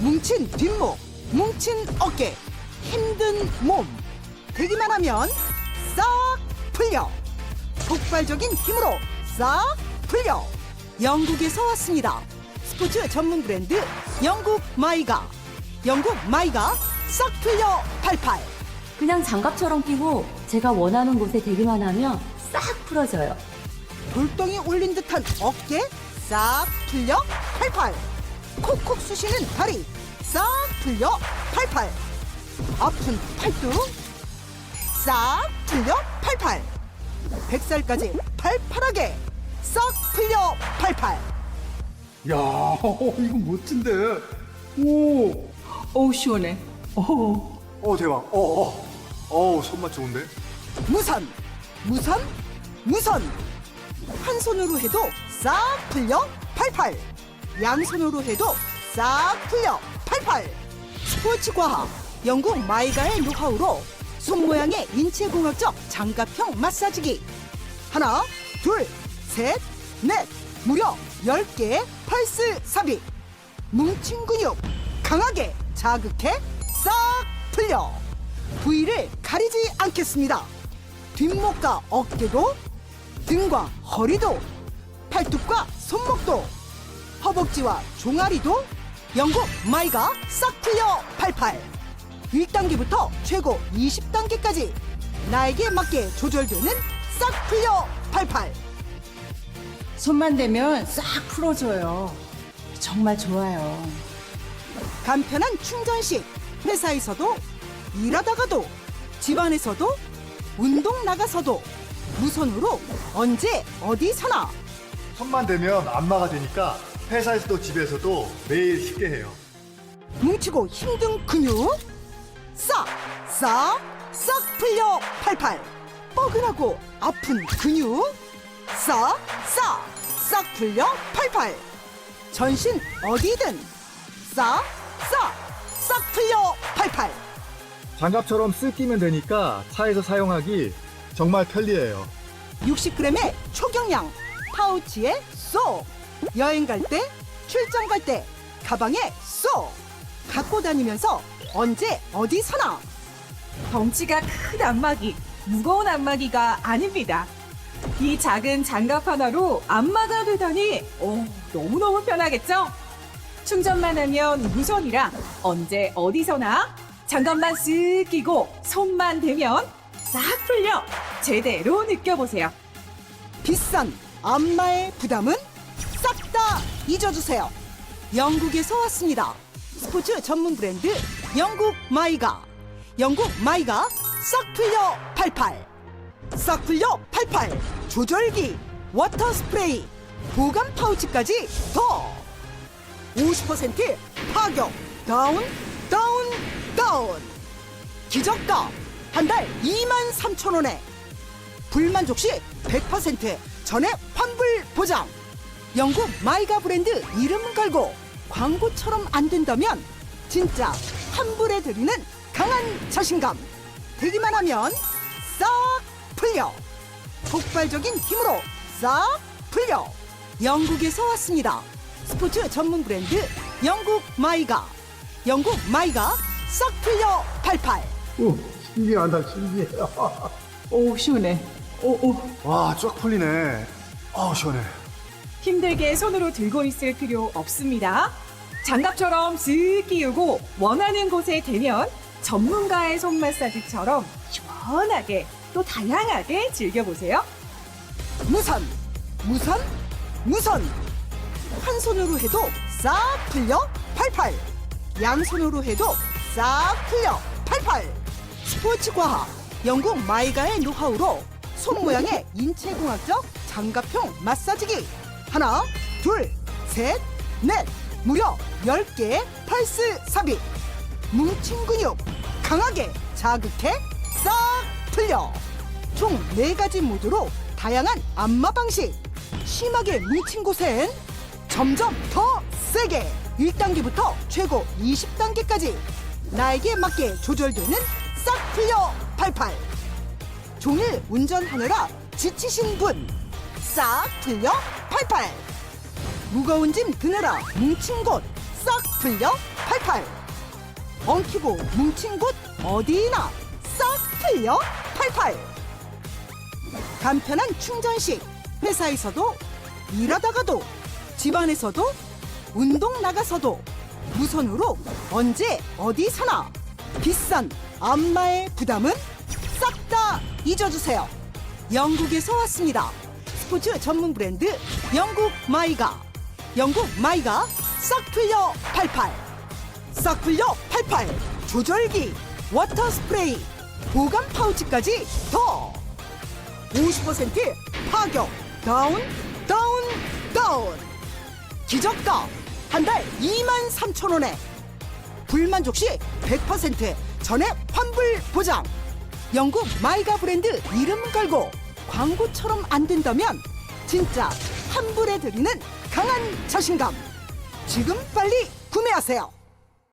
뭉친 뒷목, 뭉친 어깨, 힘든 몸. 되기만 하면 싹 풀려. 폭발적인 힘으로 싹 풀려. 영국에서 왔습니다. 스포츠 전문 브랜드 영국 마이가. 영국 마이가 싹 풀려 88. 그냥 장갑처럼 끼고 제가 원하는 곳에 대기만 하면 싹 풀어져요. 돌덩이 올린 듯한 어깨 싹 풀려 88 콕콕 쑤시는 다리 싹 풀려 88 아픈 팔뚝 싹 풀려 88 뱃살까지 팔팔하게 싹 풀려 88 야, 이거 멋진데. 오, 어우 시원해. 어우. 어 대박. 어, 어, 어, 손맛 좋은데. 무선 무선 무선 한 손으로 해도 싹 풀려 88 양손으로 해도 싹 풀려. 88 스포츠 과학 영국 마이가의 노하우로 손 모양의 인체공학적 장갑형 마사지기. 하나 둘셋넷. 무려 10개의 펄스 삽입. 뭉친 근육 강하게 자극해 싹 풀려. 부위를 가리지 않겠습니다. 뒷목과 어깨도 등과 허리도 팔뚝과 손목도 허벅지와 종아리도 영국 마이가 싹 풀려 88 1단계부터 최고 20단계까지 나에게 맞게 조절되는 싹 풀려 88 손만 대면 싹 풀어져요. 정말 좋아요. 간편한 충전식 회사에서도 일하다가도 집안에서도 운동 나가서도 무선으로 언제 어디서나 손만 대면 안마가 되니까 회사에서도 집에서도 매일 쉽게 해요. 뭉치고 힘든 근육? 싹 싹 싹 풀려 88 뻐근하고 아픈 근육? 싹 싹 싹 풀려 88 전신 어디든 싹 싹 싹 풀려 88 장갑처럼 쓱 끼면 되니까 차에서 사용하기 정말 편리해요. 60g의 초경량 파우치에 쏙 여행 갈 때 출장 갈 때 가방에 쏙 갖고 다니면서 언제 어디서나 덩치가 큰 안마기, 무거운 안마기가 아닙니다. 이 작은 장갑 하나로 안마가 되다니, 오, 너무너무 편하겠죠? 충전만 하면 무선이라 언제 어디서나 장갑만 쓱 끼고 손만 대면 싹 풀려 제대로 느껴보세요. 비싼 안마의 부담은 싹다 잊어주세요. 영국에서 왔습니다. 스포츠 전문 브랜드 영국 마이가. 영국 마이가 싹 풀려 88. 싹 풀려 88. 조절기, 워터 스프레이, 보관 파우치까지 더. 50% 파격, 다운, 다운, 다운. 기적가 한 달 2만 3천 원에 불만족 시 100% 전액 환불 보장. 영국 마이가 브랜드 이름 걸고 광고처럼 안 된다면 진짜 환불해 드리는 강한 자신감. 되기만 하면 싹 풀려. 폭발적인 힘으로 싹 풀려. 영국에서 왔습니다. 스포츠 전문 브랜드 영국 마이가. 영국 마이가 싹 풀려 88. 오, 신기하다, 신기해. 어우 시원해. 오 오. 와, 쫙 풀리네. 아, 시원해. 힘들게 손으로 들고 있을 필요 없습니다. 장갑처럼 쓱 끼우고 원하는 곳에 대면 전문가의 손 마사지처럼 시원하게 또 다양하게 즐겨보세요. 무선, 무선, 무선. 한 손으로 해도 싹 풀려 88. 양손으로 해도 싹 풀려 88. 스포츠 과학 영국 마이가의 노하우로 손 모양의 인체공학적 장갑형 마사지기 하나, 둘, 셋, 넷. 무려 10개의 펄스 삽입. 뭉친 근육 강하게 자극해 싹 풀려. 총 네가지 모드로 다양한 안마 방식. 심하게 뭉친 곳엔 점점 더 세게. 1단계부터 최고 20단계까지 나에게 맞게 조절되는 싹 풀려 88 종일 운전하느라 지치신 분 싹 풀려? 88 무거운 짐 드느라 뭉친 곳 싹 풀려? 88 엉키고 뭉친 곳 어디나 싹 풀려? 88 간편한 충전식 회사에서도 일하다가도 집안에서도 운동 나가서도 무선으로 언제 어디서나. 비싼 안마의 부담은 싹 다 잊어주세요. 영국에서 왔습니다 스포츠 전문 브랜드 영국 마이가. 영국 마이가 싹 풀려 88 싹 풀려 88 조절기 워터 스프레이 보관 파우치까지 더. 50% 파격. 다운 다운 다운. 기저가 한 달 2만 3천 원에. 불만족 시 100% 전액 환불 보장. 영국 마이가 브랜드 이름 걸고 광고처럼 안 된다면 진짜 환불해 드리는 강한 자신감. 지금 빨리 구매하세요